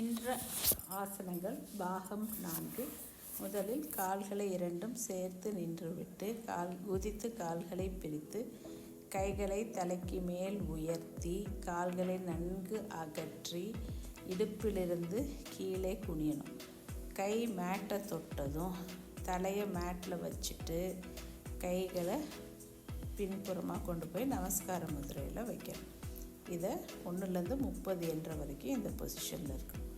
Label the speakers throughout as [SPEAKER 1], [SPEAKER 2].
[SPEAKER 1] இன்ற ஆசனங்கள் பாகம் நான்கு. முதலில் கால்களை இரண்டும் சேர்த்து நின்றுவிட்டு கால் குதித்து கால்களை பிரித்து கைகளை தலைக்கு மேல் உயர்த்தி கால்களை நன்கு அகற்றி இடுப்பிலிருந்து கீழே குனியணும். கை மேட்டை தொட்டதும் தலையை மேட்டில் வச்சுட்டு கைகளை பின்புறமாக கொண்டு போய் நமஸ்கார முதிரையில் வைக்கணும். இதை ஒன்றுலேருந்து முப்பது என்ற வரைக்கும் இந்த பொசிஷனில் இருக்கணும்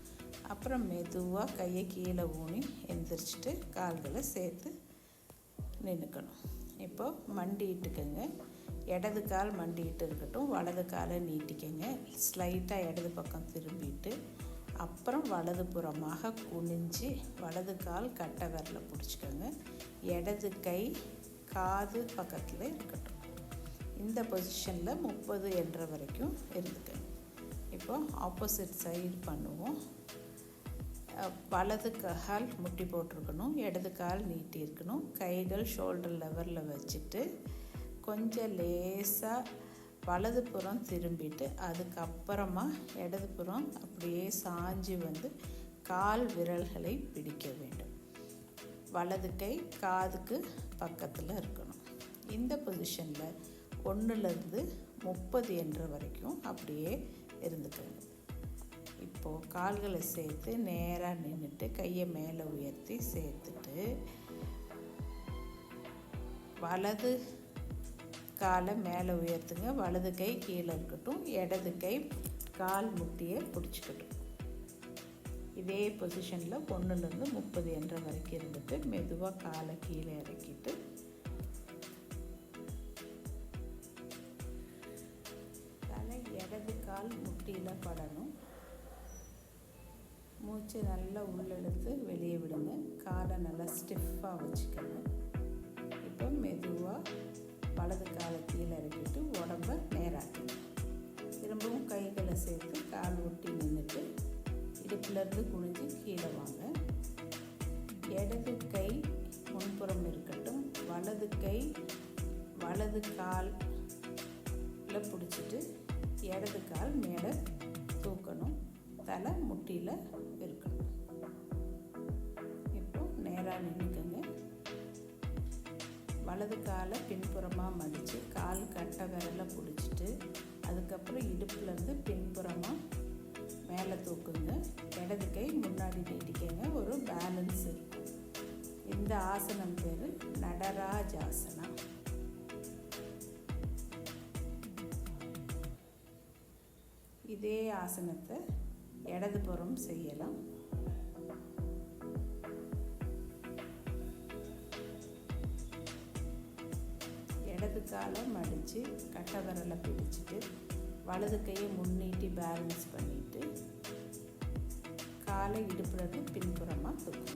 [SPEAKER 1] அப்புறம் மெதுவாக கையை கீழே ஊனி எந்திரிச்சிட்டு கால்களை சேர்த்து நின்றுக்கணும் இப்போது மண்டிட்டுக்கங்க இடது கால் மண்டிட்டு இருக்கட்டும். வலது காலை நீட்டிக்கங்க. ஸ்லைட்டாக இடது பக்கம் திரும்பிட்டு அப்புறம் வலது புறமாக குனிஞ்சு வலது கால் கட்டை விரல பிடிச்சிக்கோங்க. இடது கை காது பக்கத்தில் இருக்கட்டும். இந்த பொசிஷனில் முப்பது என்ற வரைக்கும் இருந்துக்கங்க. இப்போ ஆப்போசிட் சைடு பண்ணுவோம். வலது கால் முட்டி போட்டிருக்கணும் இடது கால் நீட்டி இருக்கணும். கைகள் ஷோல்டர் லெவலில் வச்சுட்டு கொஞ்சம் லேசாக வலது புறம் திரும்பிட்டு அதுக்கப்புறமா இடது புறம் அப்படியே சாஞ்சி வந்து கால் விரல்களை பிடிக்க வேண்டும். வலது கை காதுக்கு பக்கத்தில் இருக்கணும். இந்த பொசிஷனில் ஒன்றுலேருந்து முப்பது என்ற வரைக்கும் அப்படியே இருந்துக்கணும் இப்போது கால்களை சேர்த்து நேராக நின்றுட்டு கையை மேலே உயர்த்தி சேர்த்துட்டு வலது காலை மேலே உயர்த்துங்க. வலது கை கீழே இருக்கட்டும். இடது கை கால் முட்டியை பிடிச்சிக்கட்டும். இதே பொசிஷனில் ஒன்றுலேருந்து முப்பது என்ற வரைக்கும் இருந்துட்டு மெதுவாக காலை கீழே இறக்கிட்டு தலை இடது கால் முட்டியில் படணும். மூச்சு நல்லா உள்ளெடுத்து வெளியே விடுங்க. காலை நல்லா ஸ்டிஃபாக வச்சுக்கோங்க. இப்போ மெதுவாக வலது காலை கீழே இறக்கிட்டு உடம்ப நேராக்குங்க. திரும்பவும் கைகளை சேர்த்து கால் ஒட்டி நின்றுட்டு இடுப்புலேருந்து குனிஞ்சு கீழே வாங்க. இடது கை முன்புறம் இருக்கட்டும். வலது கை வலது காலில் பிடிச்சிட்டு இடது கால் மேலே தலை முட்டியில் இருக்கணும். இப்போ நேராக நின்றுக்குங்க வலது காலை பின்புறமாக மடித்து கால் கட்டை விரல பிடிச்சிட்டு அதுக்கப்புறம் இடுப்புலேருந்து பின்புறமாக மேலே தூக்குங்க. இடது கை முன்னாடி நீட்டிக்கங்க. ஒரு பேலன்ஸ். இருக்கும் இந்த ஆசனம் பேர் நடராஜாசனா. இதே ஆசனத்தை இடது புறம் செய்யலாம். இடது காலை மடித்து கட்டை விரலை பிடிச்சிட்டு வலது கையை முன்னீட்டி பேலன்ஸ் பண்ணிவிட்டு காலை இடுப்புலேருந்து பின்புறமாக தூக்கும்